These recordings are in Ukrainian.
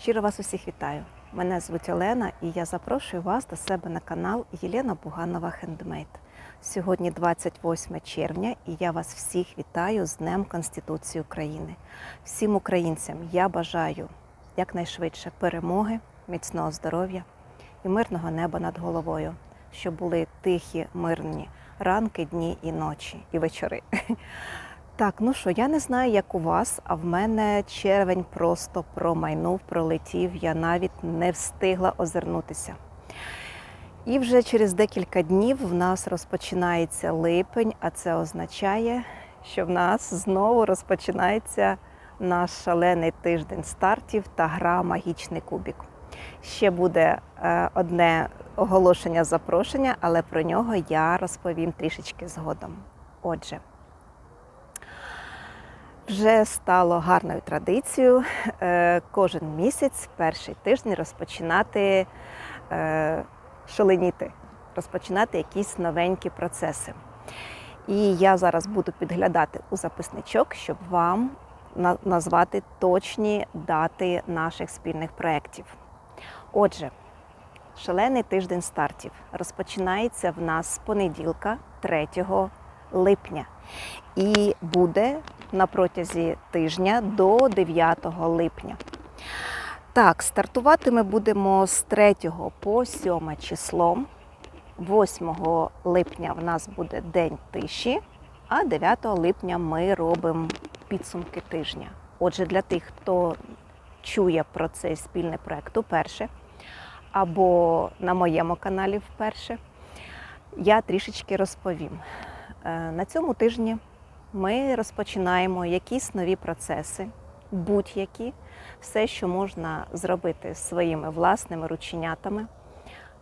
Щиро вас усіх вітаю. Мене звуть Олена і я запрошую вас до себе на канал Єлена Буганова Хендмейд. Сьогодні 28 червня і я вас всіх вітаю з Днем Конституції України. Всім українцям я бажаю якнайшвидше перемоги, міцного здоров'я і мирного неба над головою, щоб були тихі, мирні ранки, дні і ночі, і вечори. Так, ну що, я не знаю, як у вас, а в мене червень просто промайнув, пролетів. Я навіть не встигла озирнутися. І вже через декілька днів в нас розпочинається липень, а це означає, що в нас знову розпочинається наш шалений тиждень стартів та гра Магічний кубік. Ще буде е, одне оголошення запрошення, але про нього я розповім трішечки згодом. Отже, вже стало гарною традицією е, кожен місяць, перший тиждень розпочинати е, шаленіти, розпочинати якісь новенькі процеси. І я зараз буду підглядати у записничок, щоб вам назвати точні дати наших спільних проєктів. Отже, шалений тиждень стартів розпочинається в нас з понеділка, 3 липня, і буде на протязі тижня до 9 липня. Так, стартувати ми будемо з 3 по 7 число. 8 липня в нас буде День тиші, а 9 липня ми робимо підсумки тижня. Отже, для тих, хто чує про цей спільний проект уперше, або на моєму каналі вперше, я трішечки розповім. Е, На цьому тижні ми розпочинаємо якісь нові процеси, будь-які, все, що можна зробити своїми власними рученятами,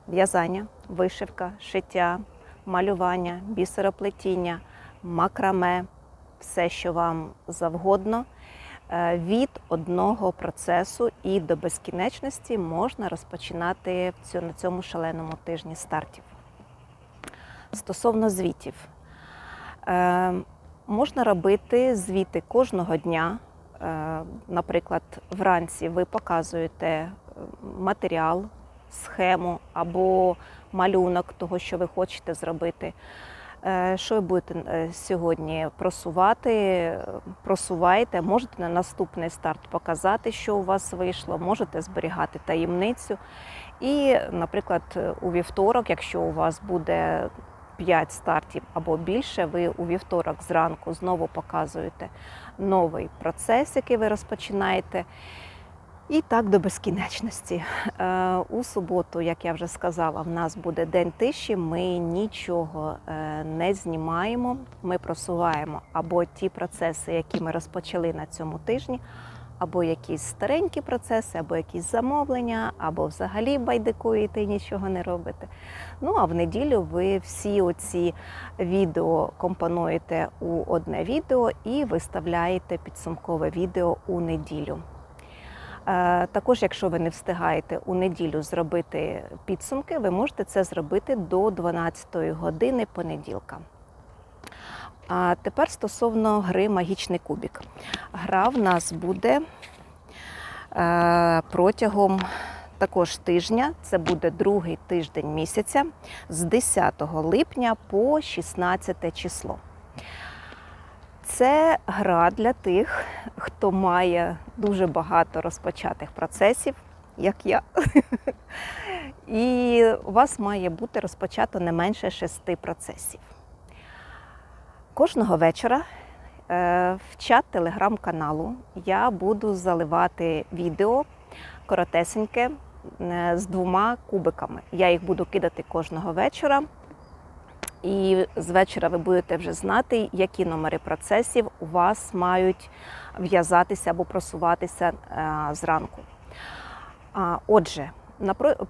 в'язання, вишивка, шиття, малювання, бісероплетіння, макраме, все, що вам завгодно. Е, Від одного процесу і до безкінечності можна розпочинати на цьому шаленому тижні стартів. Стосовно звітів, можна робити звіти кожного дня. Е, Наприклад, вранці ви показуєте е, матеріал, схему або малюнок того, що ви хочете зробити. Е, Що ви будете сьогодні просувати? Е, Просуваєте, можете на наступний старт показати, що у вас вийшло, можете зберігати таємницю. І, наприклад, у вівторок, якщо у вас буде 5 стартів або більше, ви у вівторок зранку знову показуєте новий процес, який ви розпочинаєте. І так до безкінечності. Е, У суботу, як я вже сказала, в нас буде день тиші. Ми нічого е, не знімаємо. Ми просуваємо або ті процеси, які ми розпочали на цьому тижні, або якісь старенькі процеси, або якісь замовлення, або взагалі байдикуєте і нічого не робите. Ну а в неділю ви всі оці відео компонуєте у одне відео і виставляєте підсумкове відео у неділю. Е, Також, якщо ви не встигаєте у неділю зробити підсумки, ви можете це зробити до 12 години понеділка. А тепер стосовно гри Магічний кубік. Гра в нас буде е, протягом також тижня, це буде другий тиждень місяця, з 10 липня по 16 число. Це гра для тих, хто має дуже багато розпочатих процесів, як я. І у вас має бути розпочато не менше шести процесів. Кожного вечора е, в чат телеграм-каналу я буду заливати відео коротесеньке е, з двома кубиками. Я їх буду кидати кожного вечора. І з вечора ви будете вже знати, які номери процесів у вас мають в'язатися або просуватися е, зранку. Отже,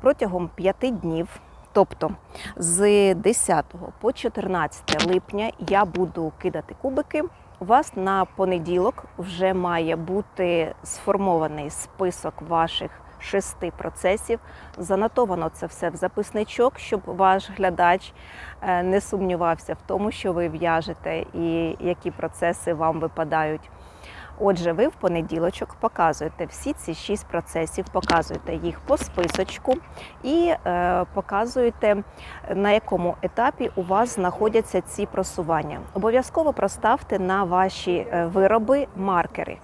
протягом п'яти днів, тобто з 10 по 14 липня, я буду кидати кубики. У вас на понеділок вже має бути сформований список ваших шести процесів. Занотовано це все в записничок, щоб ваш глядач е, не сумнівався в тому, що ви в'яжете і які процеси вам випадають. Отже, ви в понеділочок показуєте всі ці шість процесів, показуєте їх по списочку і е, показуєте, на якому етапі у вас знаходяться ці просування. Обов'язково проставте на ваші е, вироби маркери,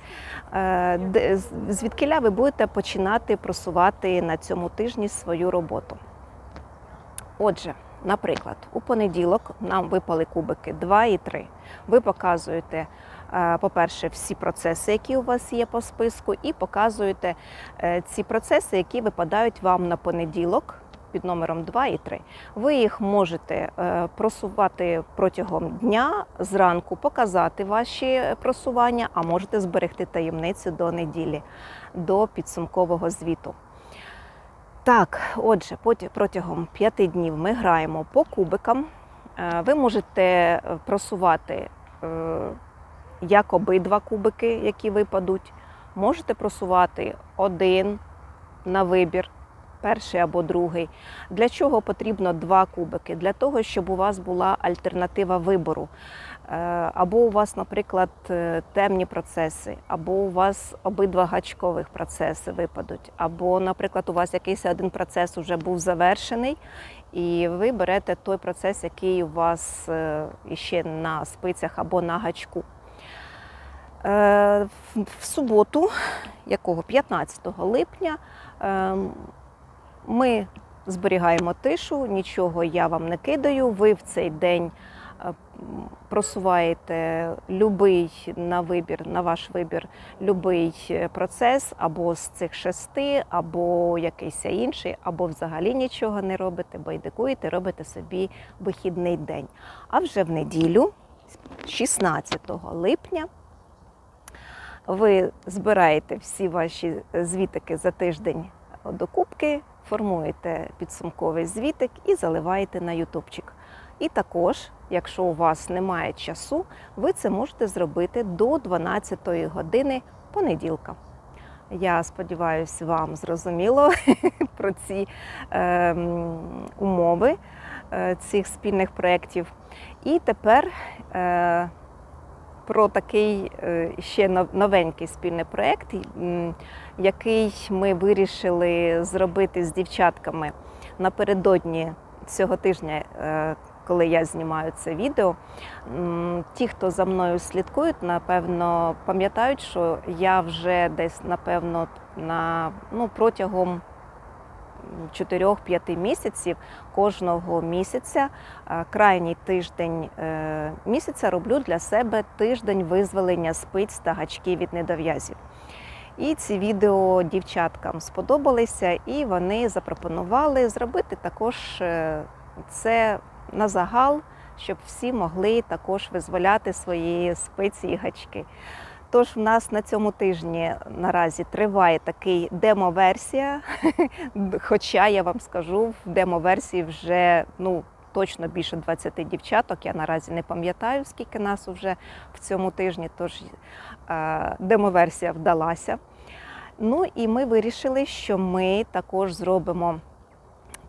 е, звідкиля ви будете починати просувати на цьому тижні свою роботу. Отже, наприклад, у понеділок нам випали кубики 2 і 3. Ви показуєте, е, по-перше, всі процеси, які у вас є по списку, і показуєте е, ці процеси, які випадають вам на понеділок під номером 2 і 3. Ви їх можете е, просувати протягом дня, зранку показати ваші просування, а можете зберегти таємницю до неділі, до підсумкового звіту. Так, отже, протягом п'яти днів ми граємо по кубикам. Е, Ви можете е, просувати е, як обидва кубики, які випадуть. Можете просувати один на вибір, перший або другий. Для чого потрібно два кубики? Для того, щоб у вас була альтернатива вибору. Е, Або у вас, наприклад, е, темні процеси, або у вас обидва гачкових процеси випадуть, або, наприклад, у вас якийсь один процес вже був завершений, і ви берете той процес, який у вас е, іще на спицях або на гачку. В суботу, якого 15 липня, е, ми зберігаємо тишу, нічого я вам не кидаю. Ви в цей день просуваєте любий на вибір, на ваш вибір, любий е, процес або з цих шести, або якийсь інший, або взагалі нічого не робите, байдикуєте, робите собі вихідний день. А вже в неділю, 16 липня, ви збираєте всі ваші звітики за тиждень до кубки, формуєте підсумковий звітик і заливаєте на ютубчик. І також, якщо у вас немає часу, ви це можете зробити до 12 години понеділка. Я сподіваюся, вам зрозуміло про ці е, умови е, цих спільних проєктів. І тепер е, про такий е, ще новенький спільний проєкт, м, який ми вирішили зробити з дівчатками напередодні цього тижня, е, коли я знімаю це відео. Ті, хто за мною слідкують, напевно, пам'ятають, що я вже десь, напевно, на ну, протягом 4-5 місяців кожного місяця, е, крайній тиждень е, місяця роблю для себе тиждень визволення спиць та гачків від недов'язів. І ці відео дівчаткам сподобалися, і вони запропонували зробити також е, це на загал, щоб всі могли також визволяти свої спиці і гачки. Тож в нас на цьому тижні наразі триває такий демо-версія. Хоча я вам скажу, в демо-версії вже ну, точно більше 20 дівчаток. Я наразі не пам'ятаю, скільки нас вже в цьому тижні. Тож демо-версія вдалася. Ну і ми вирішили, що ми також зробимо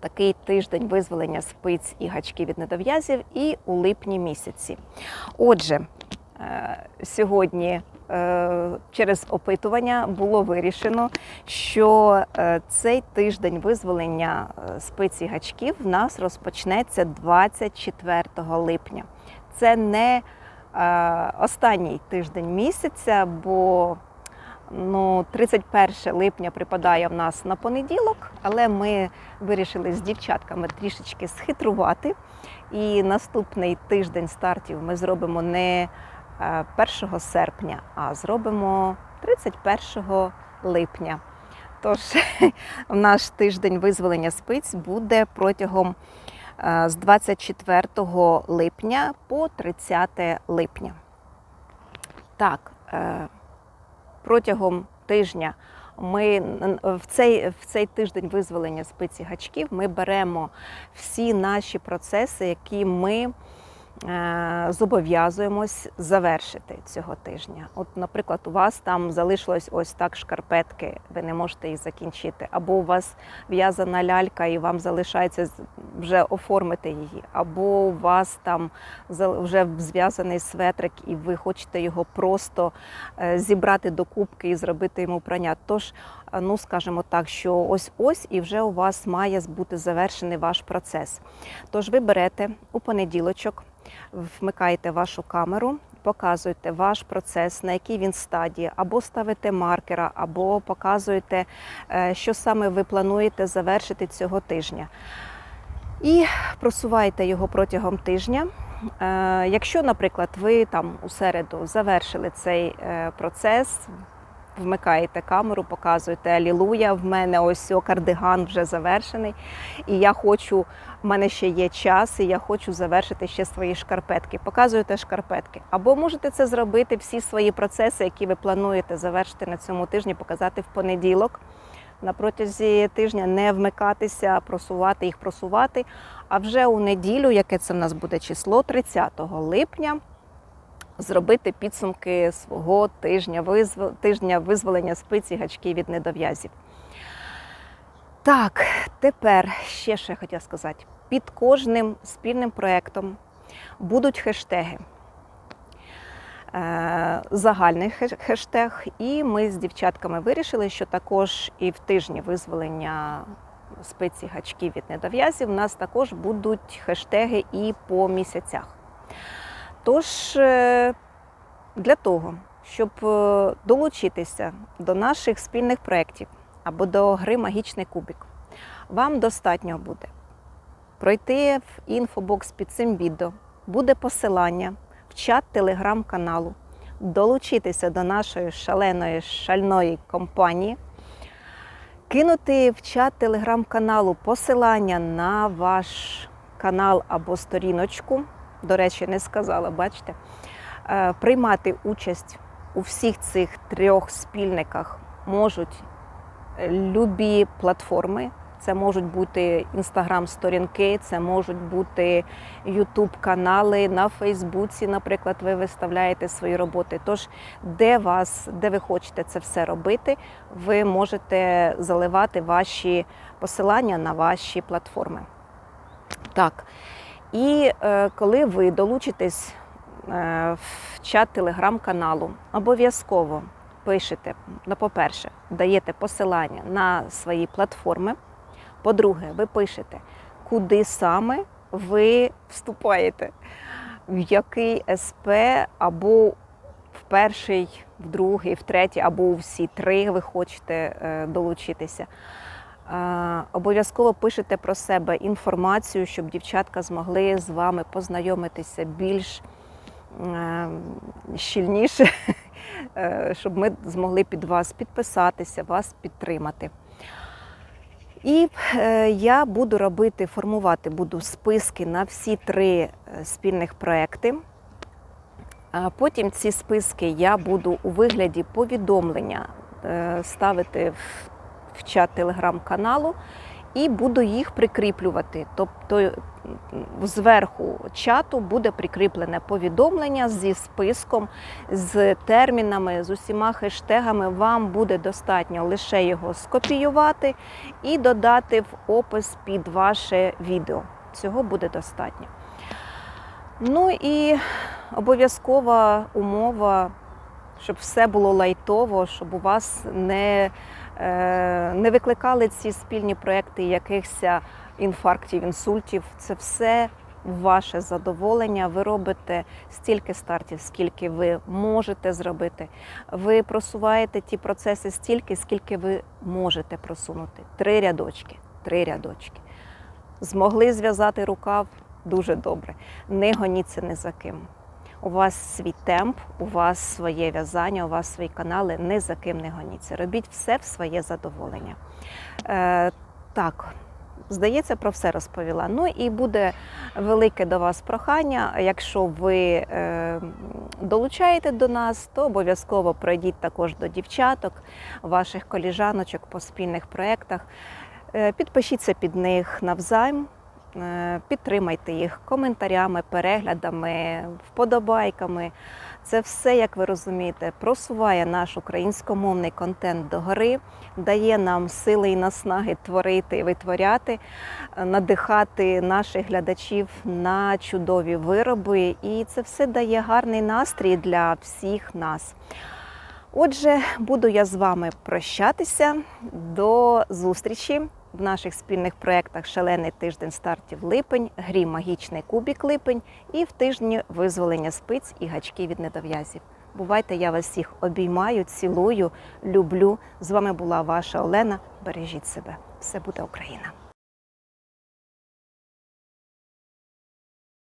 такий тиждень визволення спиць і гачків від недов'язів і у липні місяці. Отже, е, сьогодні е, через опитування було вирішено, що е, цей тиждень визволення е, спиць і гачків в нас розпочнеться 24 липня. Це не останній тиждень місяця, бо Ну, 31 липня припадає в нас на понеділок, але ми вирішили з дівчатками трішечки схитрувати. І наступний тиждень стартів ми зробимо не е, 1 серпня, а зробимо 31 липня. Тож наш тиждень визволення спиць буде протягом е, з 24 липня по 30 липня. Так. Протягом тижня ми в цей, в цей тиждень визволення спиці гачків ми беремо всі наші процеси, які ми зобов'язуємось завершити цього тижня. От, наприклад, у вас там залишилось ось так шкарпетки, ви не можете їх закінчити, або у вас в'язана лялька, і вам залишається вже оформити її, або у вас там вже зв'язаний светрик, і ви хочете його просто е, зібрати до кубки і зробити йому прання. Тож, е, ну скажімо так, що ось ось і вже у вас має бути завершений ваш процес. Тож ви берете у понеділочок, вмикаєте вашу камеру, показуєте ваш процес, на якій він стадії, або ставите маркера, або показуєте, е, що саме ви плануєте завершити цього тижня. І просуваєте його протягом тижня. Е, Якщо, наприклад, ви там у середу завершили цей е, процес, вмикаєте камеру, показуєте Алілуя, в мене ось о, кардиган вже завершений, і я хочу, в мене ще є час, і я хочу завершити ще свої шкарпетки. Показуєте шкарпетки. Або можете це зробити всі свої процеси, які ви плануєте завершити на цьому тижні, показати в понеділок. На протязі тижня не вмикатися, просувати їх, просувати. А вже у неділю, яке це в нас буде число, 30 липня, зробити підсумки свого тижня, визв... тижня визволення спиці гачки від недов'язів. Так, тепер ще що я хотіла сказати. Під кожним спільним проєктом будуть хештеги. Е, Загальний хеш- хештег, і ми з дівчатками вирішили, що також і в тижні визволення спиці гачків від недов'язів у нас також будуть хештеги і по місяцях. Тож е, для того, щоб е, долучитися до наших спільних проєктів або до гри Магічний кубик, вам достатньо буде пройти в інфобокс під цим відео, буде посилання в чат телеграм-каналу, долучитися до нашої шаленої шальної компанії, кинути в чат телеграм-каналу посилання на ваш канал або сторіночку. До речі, не сказала, бачите, Е, приймати участь у всіх цих трьох спільниках можуть е, любі платформи. Це можуть бути інстаграм-сторінки, це можуть бути ютуб-канали на Фейсбуці, наприклад, ви виставляєте свої роботи. Тож, де вас, де ви хочете це все робити, ви можете заливати ваші посилання на ваші платформи. Так. І е, коли ви долучитесь е, в чат телеграм-каналу, обов'язково пишете, ну, по-перше, даєте посилання на свої платформи. По-друге, ви пишете, куди саме ви вступаєте, в який СП або в перший, в другий, в третій, або у всі три ви хочете е, долучитися. Обов'язково пишете про себе інформацію, щоб дівчатка змогли з вами познайомитися більш е, щільніше, е, щоб ми змогли під вас підписатися, вас підтримати. І е, я буду робити, формувати буду списки на всі три спільних проекти. Потім ці списки я буду у вигляді повідомлення ставити в, в чат телеграм-каналу і буду їх прикріплювати. Тобто зверху чату буде прикріплене повідомлення зі списком, з термінами, з усіма хештегами. Вам буде достатньо лише його скопіювати і додати в опис під ваше відео. Цього буде достатньо. Ну і обов'язкова умова, щоб все було лайтово, щоб у вас не, не викликали ці спільні проекти якихось інфарктів, інсультів. Це все ваше задоволення. Ви робите стільки стартів, скільки ви можете зробити. Ви просуваєте ті процеси стільки, скільки ви можете просунути. Три рядочки, три рядочки. Змогли зв'язати рукав дуже добре. Не гоніться ні за ким. У вас свій темп, у вас своє в'язання, у вас свої канали, ні за ким не гоніться. Робіть все в своє задоволення. Е, так, здається, про все розповіла. Ну і буде велике до вас прохання. Якщо ви е, долучаєте до нас, то обов'язково пройдіть також до дівчаток, ваших коліжаночок по спільних проєктах. Е, Підпишіться під них навзайм. Е, Підтримайте їх коментарями, переглядами, вподобайками. Це все, як ви розумієте, просуває наш українськомовний контент догори, дає нам сили і наснаги творити і витворяти, надихати наших глядачів на чудові вироби. І це все дає гарний настрій для всіх нас. Отже, буду я з вами прощатися. До зустрічі в наших спільних проєктах Шалений тиждень стартів липень, грі Магічний кубік липень і в тижні визволення спиць і гачки від недов'язів. Бувайте, я вас всіх обіймаю, цілую, люблю. З вами була ваша Олена. Бережіть себе. Все буде Україна!